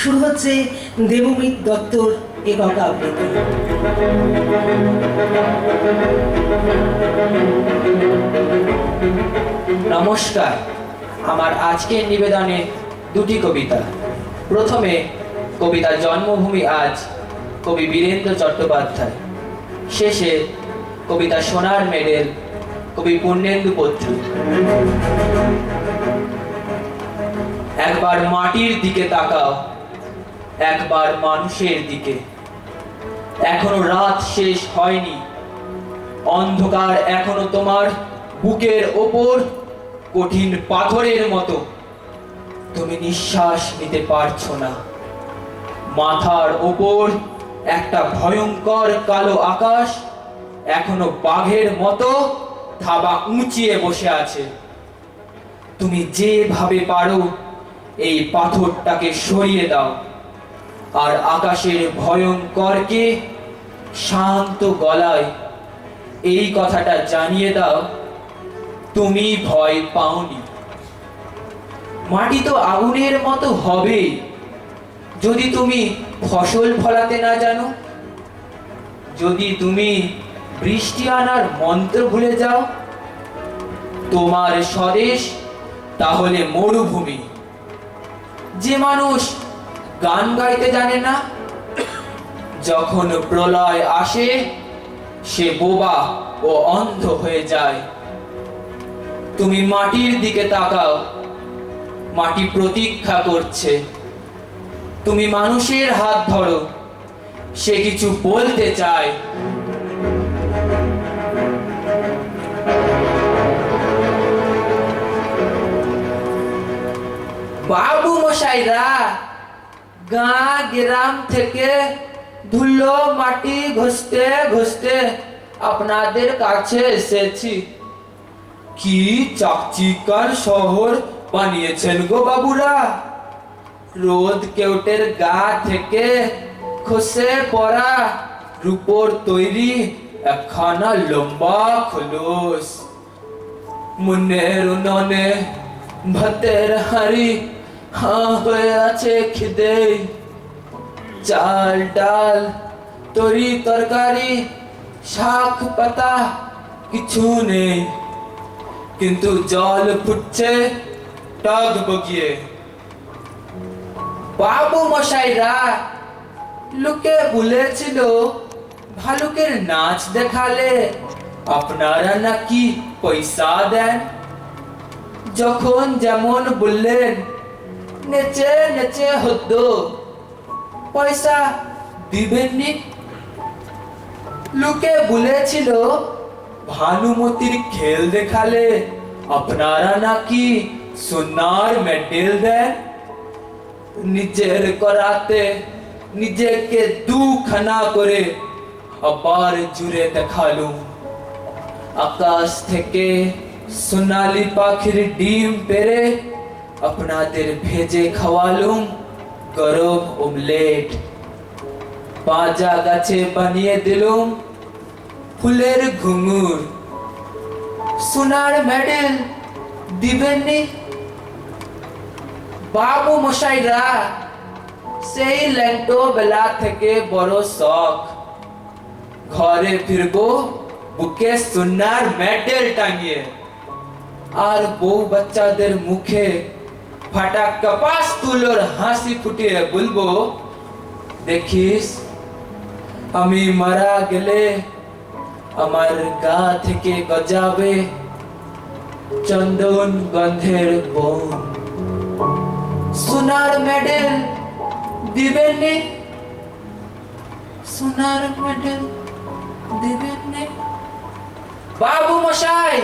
শুরু হচ্ছে দেবমিত দত্তর একক আবৃত্তি নমস্কার। আমার আজকের নিবেদনে দুটি কবিতা। প্রথমে কবিতা জন্মভূমি আজ কবি বীরেন্দ্র চট্টোপাধ্যায়। শেষে কবিতা সোনার মেডেল কবি পূর্ণেন্দু পত্র। একবার মাটির দিকে তাকাও। একবার মানুষের দিকে। এখনও রাত শেষ হয়নি। অন্ধকার এখনও তোমার বুকের ওপর কঠিন পাথরের মতো। তুমি নিঃশ্বাস নিতে পারছ না। মাথার ওপর একটা ভয়ঙ্কর কালো আকাশ এখনও বাঘের মতো থাবা উঁচিয়ে বসে আছে। তুমি যেভাবে পারো, এই পাথরটাকে সরিয়ে দাও। আর আকাশের ভয়ঙ্করকে শান্ত গলায় এই কথাটা জানিয়ে দাও, তুমি ভয় পাওনি। মাটি তো আগুনের মতো হবে, যদি তুমি ফসল ফলাতে না জানো। যদি তুমি বৃষ্টি আনার মন্ত্র ভুলে যাও, তোমার স্বদেশ তাহলে মরুভূমি। যে মানুষ গান গাইতে জানে না। যখন প্রলয় আসে, সে বোবা ও অন্ধ হয়ে যায়। তুমি মাটির দিকে তাকাও, মাটি প্রতীক্ষা করছে। তুমি মানুষের হাত ধরো, সে কিছু বলতে চায়। বাবু মশাইরা গা গ্রাম থেকে ধুলো মাটি ঘষতে ঘষতে আপনাদের কাছে এসেছি। কি চাকচিকার শহর বানিয়েছেন গো বাবুরা? রোদ কেউটের গা থেকে খসে পড়া রূপোর তৈরি একখানা লম্বা খোলস। মনের উননে ভাতের হাড়ি হাঁ হয়ে আছে খিদে। চাল ডাল, তরি তরকারি, শাক পাতা কিছু নেই। কিন্তু জল ফুটছে টগ বগিয়ে। বাবু মশাইরা, লোকে বলেছিল, ভালুকের নাচ দেখালে আপনারা নাকি পয়সা দেন? যখন যেমন বললেন নেচে নেচে হতো পয়সা দিবেননি? লোকে বলেছিল, ভানুমতির খেল দেখালে আপনারা নাকি সোনার মেডেল দেন? নিজের করাতে নিজেকে দুখানা করে আবার জুড়ে দেখালুম। আকাশ থেকে সোনালি পাখির ডিম পেরে আপনাদের ভেজে খাওয়ালুম গরম অমলেট বাজা গাছে বানিয়ে দিলুম ফুলের ঘুঙুর সোনার মেডেল দিবেননি বাবু মশাইরা সেই ল্যাংটো বেলা থেকে বড় শখ ঘরে ফিরবো বুকে সোনার মেডেল টাঙিয়ে আর বউ বাচ্চাদের মুখে ফাটা কপাস তুলোর হাসি ফুটিয়ে বলব দেখিস আমি মারা গেলে আমার গা থেকে গজাবে চন্দন গন্ধের বন সোনার মেডেল দিবেননি সোনার মেডেল দিবেননি বাবু মশাই